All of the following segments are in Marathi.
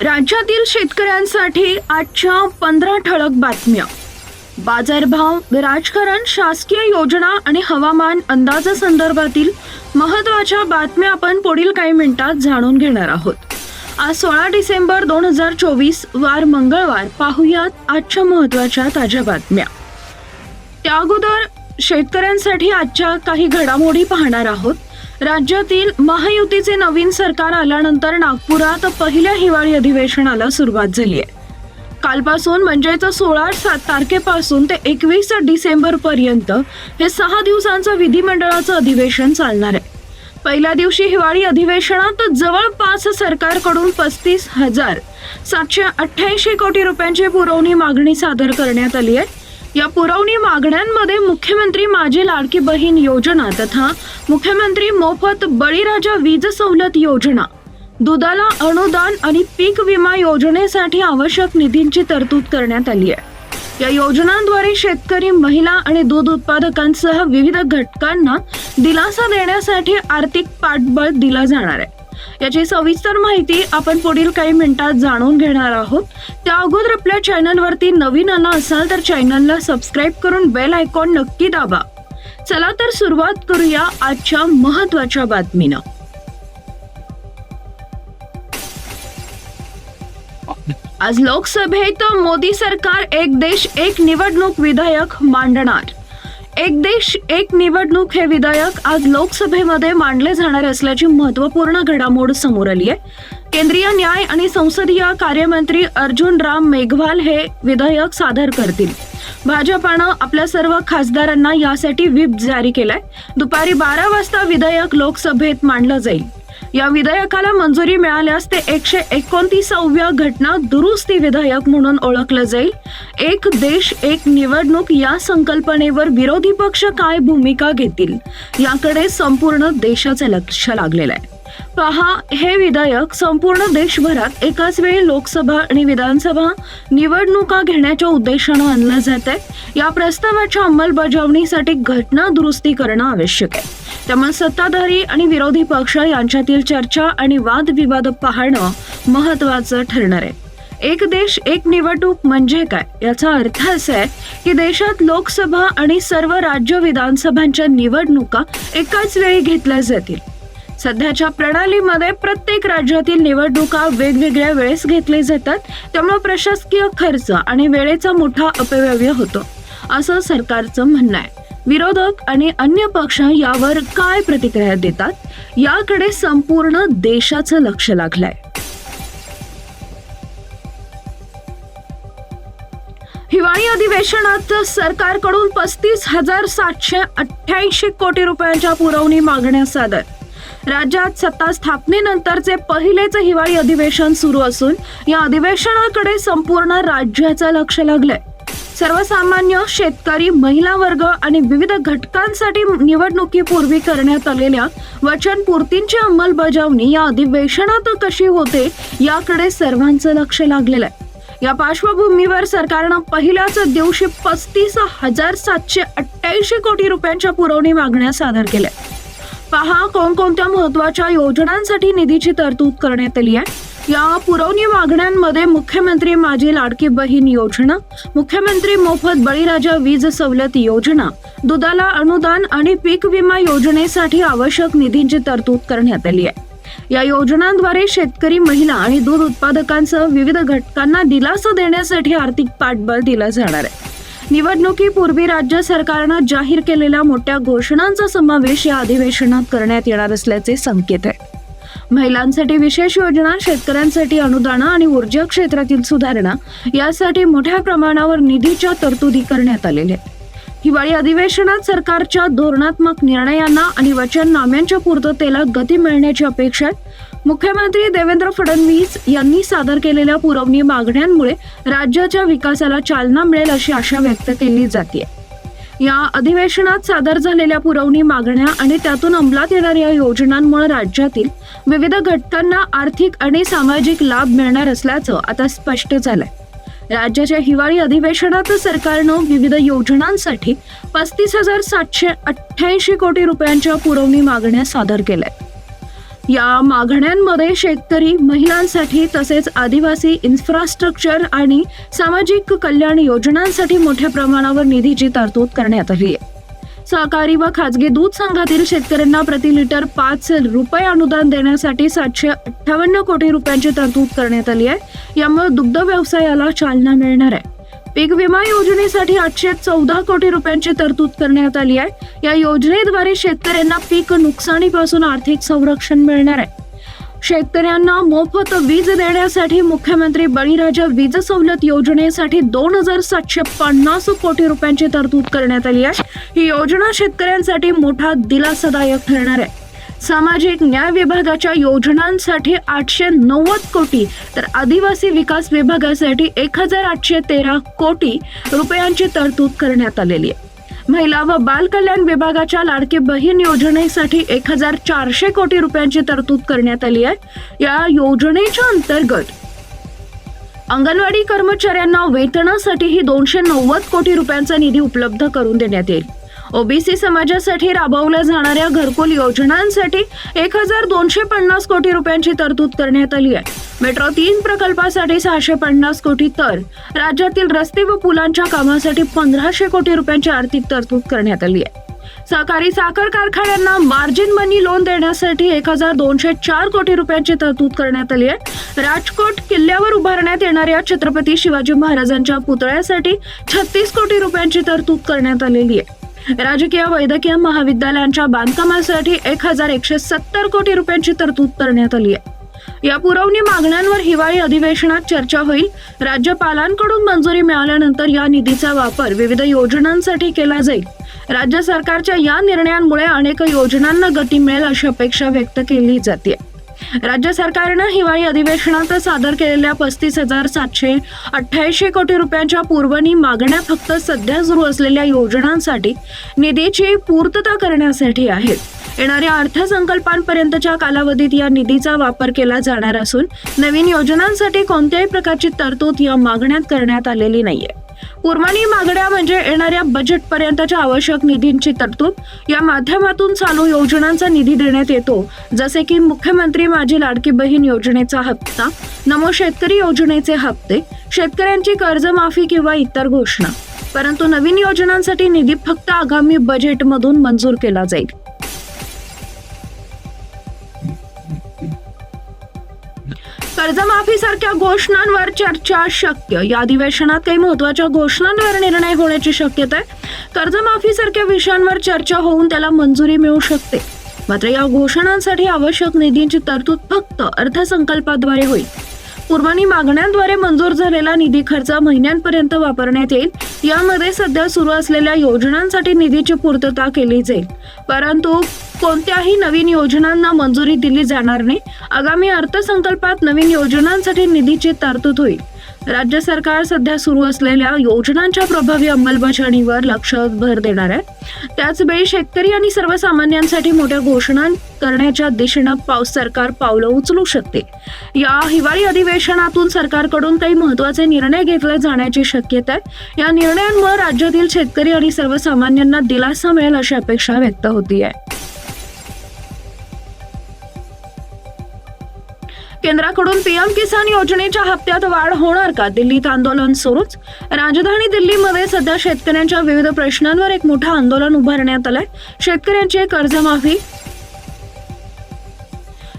राज्यातील शेतकऱ्यांसाठी आजच्या पंधरा ठळक बातम्या. बाजारभाव राजकारण शासकीय योजना आणि हवामान अंदाजासंदर्भातील महत्त्वाच्या बातम्या आपण पुढील काही मिनिटात जाणून घेणार आहोत. आज सोळा डिसेंबर दोन हजार चोवीस वार मंगळवार. पाहुयात आजच्या महत्त्वाच्या ताज्या बातम्या. त्या अगोदर शेतकऱ्यांसाठी आजच्या काही घडामोडी पाहणार आहोत. राज्यातील महायुतीचे नवीन सरकार आल्यानंतर नागपुरात पहिल्या हिवाळी अधिवेशनाला सुरुवात झाली आहे. कालपासून म्हणजेच सोळा सात तारखेपासून ते एकवीस डिसेंबर पर्यंत हे सहा दिवसांचं विधिमंडळाचं अधिवेशन चालणार आहे. पहिल्या दिवशी हिवाळी अधिवेशनात जवळपास सरकारकडून पस्तीस हजार सातशे अठ्ठ्याऐंशी कोटी रुपयांची पुरवणी मागणी सादर करण्यात आली आहे. या पुरवणी मागण्यांमध्ये मुख्यमंत्री माझी लाडकी बहीण योजना तथा मुख्यमंत्री मोफत बळीराजा वीज सवलत योजना दुधाला अनुदान आणि पीक विमा योजनेसाठी आवश्यक निधींची तरतूद करण्यात आली आहे. या योजनांद्वारे शेतकरी महिला आणि दूध उत्पादकांसह विविध घटकांना दिलासा देण्यासाठी आर्थिक पाठबळ दिला जाणार आहे. याची सविस्तर माहिती आपण पुढील काही मिनिटात जाणून घेणार आहोत. त्या अगोदर आपल्या चॅनलवरती नवीन आला असाल तर चॅनलला सबस्क्राईब करून बेल आयकॉन नक्की दाबा. चला तर सुरुवात करूया आजच्या महत्त्वाच्या बातमीनं. आज लोकसभेत मोदी सरकार एक देश एक निवडणूक विधेयक मांडणार. एक देश एक निवडणूक हे विधेयक आज लोकसभेमध्ये मांडले जाणार असल्याची महत्त्वपूर्ण घडामोड समोर आली आहे. केंद्रीय न्याय आणि संसदीय कार्यमंत्री अर्जुन राम मेघवाल हे विधेयक सादर करतील. भाजपानं आपल्या सर्व खासदारांना यासाठी व्हीप जारी केलाय. दुपारी बारा वाजता विधेयक लोकसभेत मांडलं जाईल. या विधेयकाला मंजुरी मिळाल्यास ते एकशे एकोणतीसाव्या घटना दुरुस्ती विधेयक म्हणून ओळखलं जाईल. एक देश एक निवडणूक या संकल्पनेवर विरोधी पक्ष काय भूमिका घेतील? याकडे संपूर्ण देशाचं लक्ष लागलेलं आहे. पहा हे विधेयक संपूर्ण देशभरात एकाच वेळी लोकसभा आणि विधानसभा निवडणुका घेण्याच्या उद्देशानं आणलं जात आहे या प्रस्तावाच्या अंमलबजावणीसाठी घटना दुरुस्ती करणं आवश्यक आहे. त्यामुळे सत्ताधारी आणि विरोधी पक्ष यांच्यातील चर्चा आणि वादविवाद पाहणं महत्वाचं ठरणार आहे. एक देश एक निवडणूक म्हणजे काय? याचा अर्थ असा आहे की देशात लोकसभा आणि सर्व राज्य विधानसभांच्या निवडणुका एकाच वेळी घेतल्या जातील. सध्याच्या प्रणालीमध्ये प्रत्येक राज्यातील निवडणुका वेगवेगळ्या वेळेस घेतले जातात. त्यामुळे प्रशासकीय खर्च आणि वेळेचा मोठा अपव्यय होतो. असं सरकारचं म्हणणं आहे. विरोधक आणि अन्य पक्ष यावर काय प्रतिक्रिया देतात याकडे संपूर्ण देशाचं लक्ष लागलंय. हिवाळी अधिवेशनात सरकारकडून पस्तीस हजार सातशे अठ्ठ्याऐंशी कोटी रुपयांच्या पुरवणी मागण्या सादर. राज्यात सत्ता स्थापनेनंतरचे पहिलेच हिवाळी अधिवेशन सुरू असून या अधिवेशनाकडे संपूर्ण राज्याचं लक्ष लागलंय. सर्वसामान्य शेतकरी महिला वर्ग आणि विविध घटकांसाठी निवडणुकीपूर्वी करण्यात आलेल्या वचनपूर्तींची अंमलबजावणी या अधिवेशनात कशी होते याकडे सर्वांचं लक्ष लागलेलं आहे. या पार्श्वभूमीवर सरकारनं पहिल्याच दिवशी पस्तीस हजार सातशे अठ्ठ्याऐंशी कोटी रुपयांच्या पुरवणी मागण्या सादर केल्या. पहा कोणकोणत्या महत्त्वाच्या योजनांसाठी निधीची तरतूद करण्यात आली आहे. या पुरवणी मागण्यांमध्ये मुख्यमंत्री माझी लाडकी बहीण योजना मुख्यमंत्री मोफत बळीराजा वीज सवलत योजना दुधाला अनुदान आणि पीक विमा योजनेसाठी आवश्यक निधींची तरतूद करण्यात आली आहे. या योजनांद्वारे शेतकरी महिला आणि दूध उत्पादकांसह विविध घटकांना दिलासा देण्यासाठी आर्थिक पाठबळ दिलं जाणार आहे. निवडणुकीपूर्वी राज्य सरकारनं जाहीर केलेल्या मोठ्या घोषणांचा समावेश या अधिवेशनात करण्यात येणार असल्याचे संकेत आहे. महिलांसाठी विशेष योजना शेतकऱ्यांसाठी अनुदानं आणि ऊर्जा क्षेत्रातील सुधारणा यासाठी मोठ्या प्रमाणावर निधीच्या तरतुदी करण्यात आलेल्या आहेत. हिवाळी अधिवेशनात सरकारच्या धोरणात्मक निर्णयांना आणि वचननाम्यांच्या पूर्ततेला गती मिळण्याची अपेक्षा मुख्यमंत्री देवेंद्र फडणवीस यांनी सादर केलेल्या पुरवणी मागण्यांमुळे राज्याच्या विकासाला चालना मिळेल अशी आशा व्यक्त केली जाते या अधिवेशनात सादर झालेल्या पुरवणी मागण्या आणि त्यातून अंमलात येणाऱ्या योजनांमुळे राज्यातील विविध घटकांना आर्थिक आणि सामाजिक लाभ मिळणार असल्याचं आता स्पष्ट झालंय. राज्याच्या हिवाळी अधिवेशनात सरकारनं विविध योजनांसाठी पस्तीस हजार सातशे अठ्ठ्याऐंशी कोटी रुपयांच्या पुरवणी मागण्या सादर केल्या या मागण्यांमध्ये शेतकरी महिलांसाठी तसेच आदिवासी इन्फ्रास्ट्रक्चर आणि सामाजिक कल्याण योजनांसाठी मोठ्या प्रमाणावर निधीची तरतूद करण्यात आली आहे. सहकारी व खाजगी दूध संघातील शेतकऱ्यांना प्रति लिटर पाच रुपये अनुदान देण्यासाठी सातशे अठ्ठावन्न कोटी रुपयांची तरतूद करण्यात आली आहे. यामुळे दुग्ध व्यवसायाला चालना मिळणार आहे. पीक विमा योजनेसाठी आठशे चौदा कोटी रुपयांची तरतूद करण्यात आली आहे. या योजनेद्वारे शेतकऱ्यांना पीक नुकसानीपासून आर्थिक संरक्षण मिळणार आहे. शेतकऱ्यांना मोफत वीज देण्यासाठी मुख्यमंत्री बळीराजा वीज सवलत योजनेसाठी दोन हजार सातशे पन्नास कोटी रुपयांची तरतूद करण्यात आली आहे. ही योजना शेतकऱ्यांसाठी मोठा दिलासादायक ठरणार आहे. सामाजिक न्याय विभागाच्या योजनांसाठी आठशे नव्वद कोटी तर आदिवासी विकास विभागासाठी एक हजार आठशे तेरा कोटी रुपयांची तरतूद करण्यात आलेली आहे. महिला व बाल कल्याण विभागाच्या लाडकी बहीण योजनेसाठी एक हजार चारशे कोटी रुपयांची तरतूद करण्यात आली आहे. या योजनेच्या अंतर्गत अंगणवाडी कर्मचाऱ्यांना वेतनासाठीही दोनशे नव्वद कोटी रुपयांचा निधी उपलब्ध करून देण्यात येईल. ओबीसी समाजासाठी राबवल्या जाणाऱ्या घरकुल योजनांसाठी एक हजार दोनशे पन्नास कोटी रुपयांची तरतूद करण्यात आली आहे. मेट्रो तीन प्रकल्पासाठी सहाशे पन्नास कोटी तर राज्यातील रस्ते व पुलांच्या कामासाठी पंधराशे कोटी रुपयांची आर्थिक तरतूद करण्यात आली आहे. सहकारी साखर कारखान्यांना मार्जिन मनी लोन देण्यासाठी एक हजार दोनशे चार कोटी रुपयांची तरतूद करण्यात आली आहे. राजकोट किल्ल्यावर उभारण्यात येणाऱ्या छत्रपती शिवाजी महाराजांच्या पुतळ्यासाठी छत्तीस कोटी रुपयांची तरतूद करण्यात आलेली आहे. राजकीय वैद्यकीय महाविद्यालयांच्या बांधकामासाठी एक हजार एकशे सत्तर कोटी रुपयांची तरतूद करण्यात आली आहे. या पुरवणी मागण्यांवर हिवाळी अधिवेशनात चर्चा होईल. राज्यपालांकडून मंजुरी मिळाल्यानंतर या निधीचा वापर विविध योजनांसाठी केला जाईल. राज्य सरकारच्या या निर्णयांमुळे अनेक योजनांना गती मिळेल अशी अपेक्षा व्यक्त केली जाते. राज्य सरकारनं हिवाळी अधिवेशनात सादर केलेल्या पस्तीस हजार सातशे अठ्ठ्याऐंशी कोटी रुपयांच्या पूर्वनी मागण्या फक्त सध्या सुरू असलेल्या योजनांसाठी निधीची पूर्तता करण्यासाठी आहेत. येणाऱ्या अर्थसंकल्पांपर्यंतच्या कालावधीत या निधीचा वापर केला जाणार असून नवीन योजनांसाठी कोणत्याही प्रकारची तरतूद या मागण्यात करण्यात आलेली नाहीये. पुरमानी मागण्या म्हणजे येणाऱ्या बजेट पर्यंतच्या आवश्यक निधींची तरतूद. या माध्यमातून चालू योजनांचा निधी देण्यात येतो. जसे की मुख्यमंत्री माझी लाडकी बहीण योजनेचा हप्ता नमो शेतकरी योजनेचे हप्ते शेतकऱ्यांची कर्जमाफी किंवा इतर घोषणा. परंतु नवीन योजनांसाठी निधी फक्त आगामी बजेटमधून मंजूर केला जाईल. कर्जमाफी सारख्या घोषणांवर चर्चा शक्य? या अधिवेशनात काही महत्त्वाच्या घोषणांवर निर्णय होण्याची शक्यता आहे. कर्जमाफी सारख्या विषयांवर चर्चा होऊन त्याला मंजुरी मिळू शकते. मात्र या घोषणांसाठी आवश्यक निधींची तरतूद फक्त अर्थसंकल्पाद्वारे होईल. पूर्वानी मागण्यांद्वारे मंजूर झालेला निधी खर्च महिन्यांपर्यंत वापरण्यात येईल. यामध्ये सध्या सुरू असलेल्या योजनांसाठी निधीची पूर्तता केली जाईल. परंतु कोणत्याही नवीन योजनांना मंजुरी दिली जाणार नाही. आगामी अर्थसंकल्पात नवीन योजनांसाठी निधीची तरतूद होईल. राज्य सरकार सध्या सुरू असलेल्या योजनांच्या प्रभावी अंमलबजावणीवर लक्ष भर देणार आहे. त्याचवेळी शेतकरी आणि सर्वसामान्यांसाठी मोठ्या घोषणा करण्याच्या दिशेनं पाऊस सरकार पावलं उचलू शकते. या हिवाळी अधिवेशनातून सरकारकडून काही महत्त्वाचे निर्णय घेतले जाण्याची शक्यता आहे. या निर्णयांमुळे राज्यातील शेतकरी आणि सर्वसामान्यांना दिलासा मिळेल अशी अपेक्षा व्यक्त होती आहे केंद्राकडून पीएम किसान योजनेच्या हप्त्यात वाढ होणार का? दिल्लीत आंदोलन सुरूच. राजधानी दिल्लीमध्ये सध्या शेतकऱ्यांच्या विविध प्रश्नांवर एक मोठं आंदोलन उभारण्यात आलंय. शेतकऱ्यांची कर्जमाफी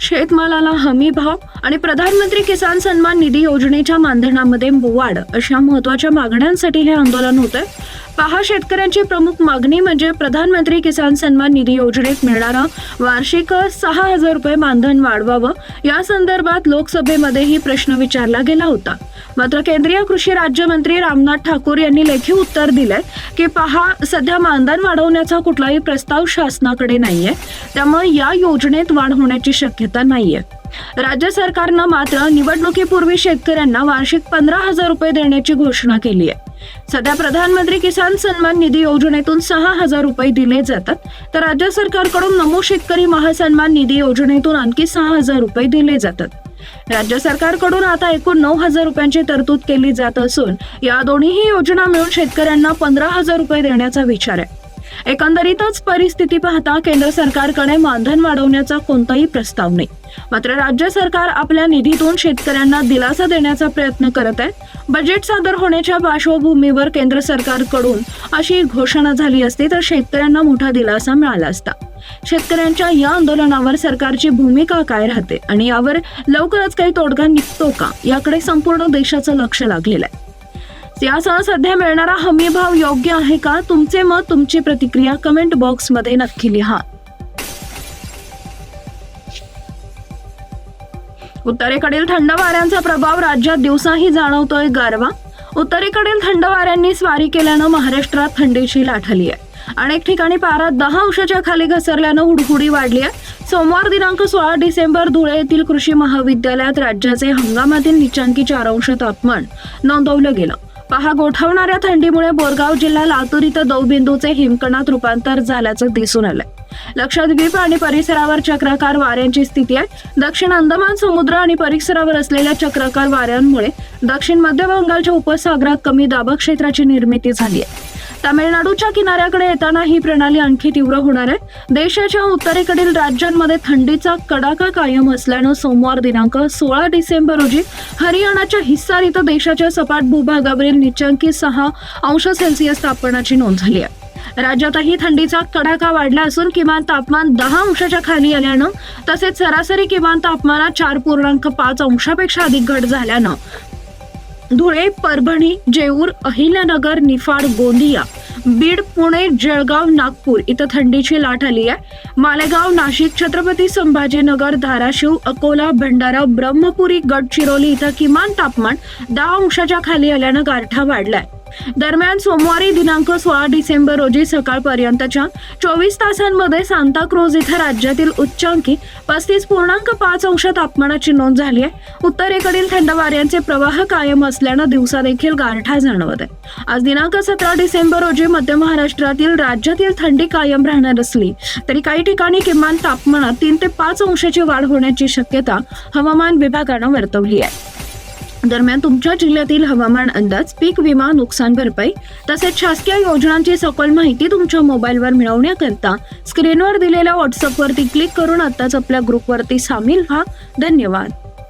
शेतमालाला हमी भाव आणि प्रधानमंत्री किसान सन्मान निधी योजनेच्या मानधनामध्ये वाढ अशा महत्त्वाच्या मागण्यांसाठी हे आंदोलन होतं पहा शेतकऱ्यांची प्रमुख मागणी म्हणजे प्रधानमंत्री किसान सन्मान निधी योजनेत मिळणारा वार्षिक सहा हजार रुपये मानधन वाढवावं. या संदर्भात लोकसभेमध्येही प्रश्न विचारला गेला होता. मात्र केंद्रीय कृषी राज्यमंत्री रामनाथ ठाकूर यांनी लेखी उत्तर दिलंय की पहा सध्या मानधन वाढवण्याचा कुठलाही प्रस्ताव शासनाकडे नाहीये. त्यामुळे या योजनेत वाढ होण्याची शक्यता नाहीये. राज्य सरकारनं मात्र निवडणुकीपूर्वी शेतकऱ्यांना वार्षिक पंधरा हजार रुपये देण्याची घोषणा केली आहे सध्या प्रधानमंत्री किसान सन्मान निधी योजनेतून सहा हजार रुपये दिले जातात. तर राज्य सरकारकडून नमो शेतकरी महासन्मान निधी योजनेतून आणखी सहा हजार रुपये दिले जातात. राज्य सरकारकडून आता एकूण नऊ हजार रुपयांची तरतूद केली जात असून या दोन्हीही योजना मिळून शेतकऱ्यांना पंधरा हजार रुपये देण्याचा विचार आहे. एकंदरीतच परिस्थिती पाहता केंद्र सरकारकडे मानधन वाढवण्याचा कोणताही प्रस्ताव नाही. मात्र राज्य सरकार आपल्या निधीतून शेतकऱ्यांना दिलासा देण्याचा प्रयत्न करत आहे. बजेट सादर होण्याच्या पार्श्वभूमीवर केंद्र सरकारकडून अशी घोषणा झाली असती तर शेतकऱ्यांना मोठा दिलासा मिळाला असता. शेतकऱ्यांच्या या आंदोलनावर सरकारची भूमिका काय राहते आणि यावर लवकरच काही तोडगा निघतो का? याकडे संपूर्ण देशाचं लक्ष लागलेलं आहे. यासह सध्या मिळणारा हमी भाव योग्य आहे का? तुमचे मत तुमची प्रतिक्रिया कमेंट बॉक्समध्ये नक्की लिहा. उत्तरेकडील थंड वाऱ्यांचा प्रभाव राज्यात दिवसाही जाणवतोय गारवा. उत्तरेकडील थंड वाऱ्यांनी स्वारी केल्यानं महाराष्ट्रात थंडीची लाट आली आहे. अनेक ठिकाणी पारा दहा अंशाच्या खाली घसरल्यानं हुडहुडी वाढली आहे. सोमवार दिनांक सोळा डिसेंबर धुळे येथील कृषी महाविद्यालयात राज्याचे हंगामातील निचांकी चार अंश तापमान नोंदवलं गेलं. पहा गोठवणाऱ्या थंडीमुळे बोरगाव जिल्हा लातूर इथं दौबिंदूचे हिमकणात रूपांतर झाल्याचं दिसून आलंय. लक्षद्वीप आणि परिसरावर चक्राकार वाऱ्यांची स्थिती आहे. दक्षिण अंदमान समुद्र आणि परिसरावर असलेल्या चक्राकार वाऱ्यांमुळे दक्षिण मध्य बंगालच्या उपसागरात कमी दाब क्षेत्राची निर्मिती झाली आहे. तामिळनाडूच्या किनाऱ्याकडे येताना ही प्रणाली आणखी तीव्र होणार आहे. देशाच्या उत्तरेकडील राज्यांमध्ये थंडीचा कडाका कायम असल्यानं सोमवार दिनांक सोळा डिसेंबर रोजी हरियाणाच्या हिस्सार इथं देशाच्या सपाट भूभागावरील निचांकी सहा अंश सेल्सिअस तापमानाची नोंद झाली आहे. राज्यातही थंडीचा कडाका वाढला असून किमान तापमान दहा अंशाच्या खाली आल्यानं तसेच सरासरी किमान तापमानात चार पूर्णांक पाच अंशापेक्षा अधिक घट झाल्यानं. धुळे परभणी जेऊर अहिल्यानगर निफाड गोंदिया बीड पुणे जळगाव नागपूर इथं थंडीची लाट आली आहे. मालेगाव नाशिक छत्रपती संभाजीनगर धाराशिव अकोला भंडारा ब्रह्मपुरी गडचिरोली इथं किमान तापमान दहा अंशाच्या खाली आल्यानं गारठा वाढलाय. दरम्यान सोमवारी दिनांक सोळा डिसेंबर रोजी सकाळपर्यंतच्या चोवीस तासांमध्ये सांताक्रोज इथं राज्यातील उच्चांकी पस्तीस पूर्णांक पाच अंश तापमानाची नोंद झाली आहे. उत्तरेकडील थंड वाऱ्यांचे प्रवाह कायम असल्यानं दिवसा देखील गारठा जाणवत आहे. आज दिनांक सतरा डिसेंबर रोजी मध्य महाराष्ट्रातील राज्यातील थंडी कायम राहणार असली तरी काही ठिकाणी किमान तापमानात तीन ते पाच अंशाची वाढ होण्याची शक्यता हवामान विभागानं वर्तवली आहे. दरम्यान तुमच्या जिल्ह्यातील हवामान अंदाज पीक विमा नुकसान भरपाई तसेच शासकीय योजनांची सखोल माहिती तुमच्या मोबाईलवर मिळवण्याकरता स्क्रीनवर दिलेल्या व्हॉट्सअपवरती क्लिक करून आत्ताच आपल्या ग्रुपवरती सामील व्हा. धन्यवाद.